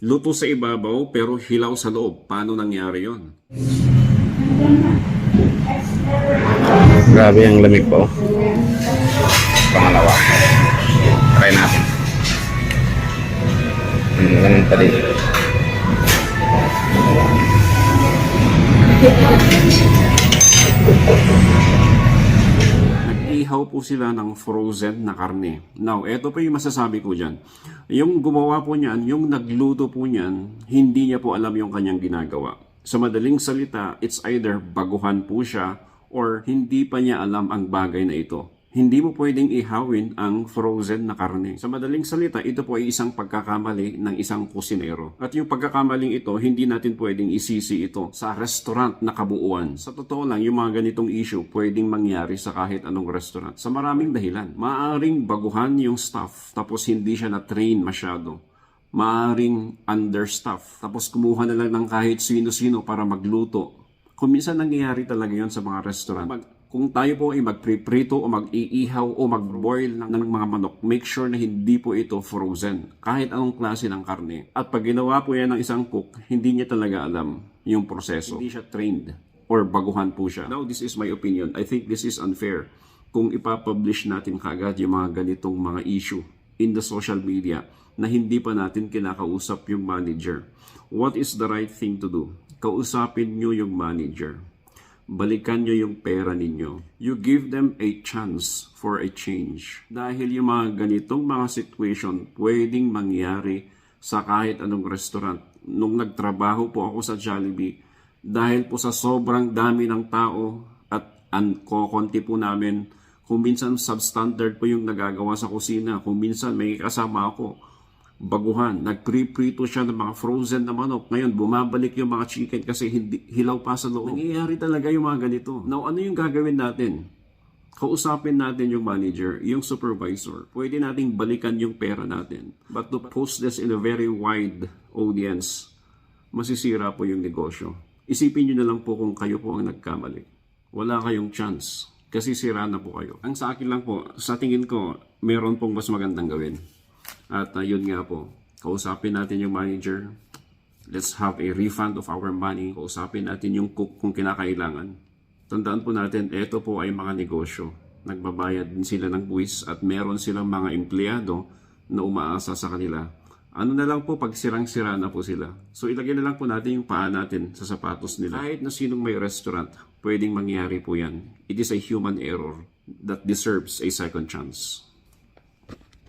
Luto sa ibabaw pero hilaw sa loob. Paano nangyari yon? Grabe ang lamig po. Pangalawa. Try natin. Hmm, ganun pa din. Nag-ihaw po sila ng frozen na karne. Now, eto pa yung masasabi ko dyan. Yung gumawa po niyan, yung nagluto po niyan, hindi niya po alam yung kanyang ginagawa. Sa madaling salita, it's either baguhan po siya or hindi pa niya alam ang bagay na ito. Hindi mo pwedeng ihawin ang frozen na karne. Sa madaling salita, ito po ay isang pagkakamali ng isang kusinero. At yung pagkakamaling ito, hindi natin pwedeng isisi ito sa restaurant na kabuuan. Sa totoo lang, yung mga ganitong issue pwedeng mangyari sa kahit anong restaurant. Sa maraming dahilan. Maaring baguhan yung staff tapos hindi siya na-train masyado maaring understaff. Tapos kumuha na lang ng kahit sino-sino para magluto. Kung minsan nangyayari talaga yon sa mga restaurant. Mag, kung tayo po ay magpriprito o mag-iihaw o mag-boil ng, ng mga manok, make sure na hindi po ito frozen. Kahit anong klase ng karne. At pag ginawa po yan ng isang cook, hindi niya talaga alam yung proseso. Hindi siya trained or baguhan po siya. Now, this is my opinion. I think this is unfair kung ipapublish natin kagad yung mga ganitong mga issue in the social media na hindi pa natin kinakausap yung manager. What is the right thing to do? Kausapin nyo yung manager. Balikan nyo yung pera ninyo. You give them a chance for a change. Dahil yung mga ganitong mga situation pwedeng mangyari sa kahit anong restaurant. Nung nagtrabaho po ako sa Jollibee, dahil po sa sobrang dami ng tao at ang kokonti po namin, kung minsan substandard po yung nagagawa sa kusina, kung minsan may kasama ako, baguhan, nagpriprito siya ng mga frozen na manok. Ngayon, bumabalik yung mga chicken kasi hindi, hilaw pa sa loob. Nangyayari talaga yung mga ganito. Now, ano yung gagawin natin? Kausapin natin yung manager, yung supervisor. Pwede nating balikan yung pera natin. But to post this in a very wide audience, masisira po yung negosyo. Isipin nyo na lang po kung kayo po ang nagkamali. Wala kayong chance kasi sira na po kayo. Ang sa akin lang po, sa tingin ko, meron pong mas magandang gawin. At uh, yun nga po, kausapin natin yung manager. Let's have a refund of our money. Kausapin natin yung cook kung kinakailangan. Tandaan po natin, ito po ay mga negosyo. Nagbabayad din sila ng buwis at meron silang mga empleyado na umaasa sa kanila. Ano na lang po pag sirang-sira na po sila. So ilagay na lang po natin yung paa natin sa sapatos nila. Kahit na sinong may restaurant, pwedeng mangyari po yan. It is a human error that deserves a second chance.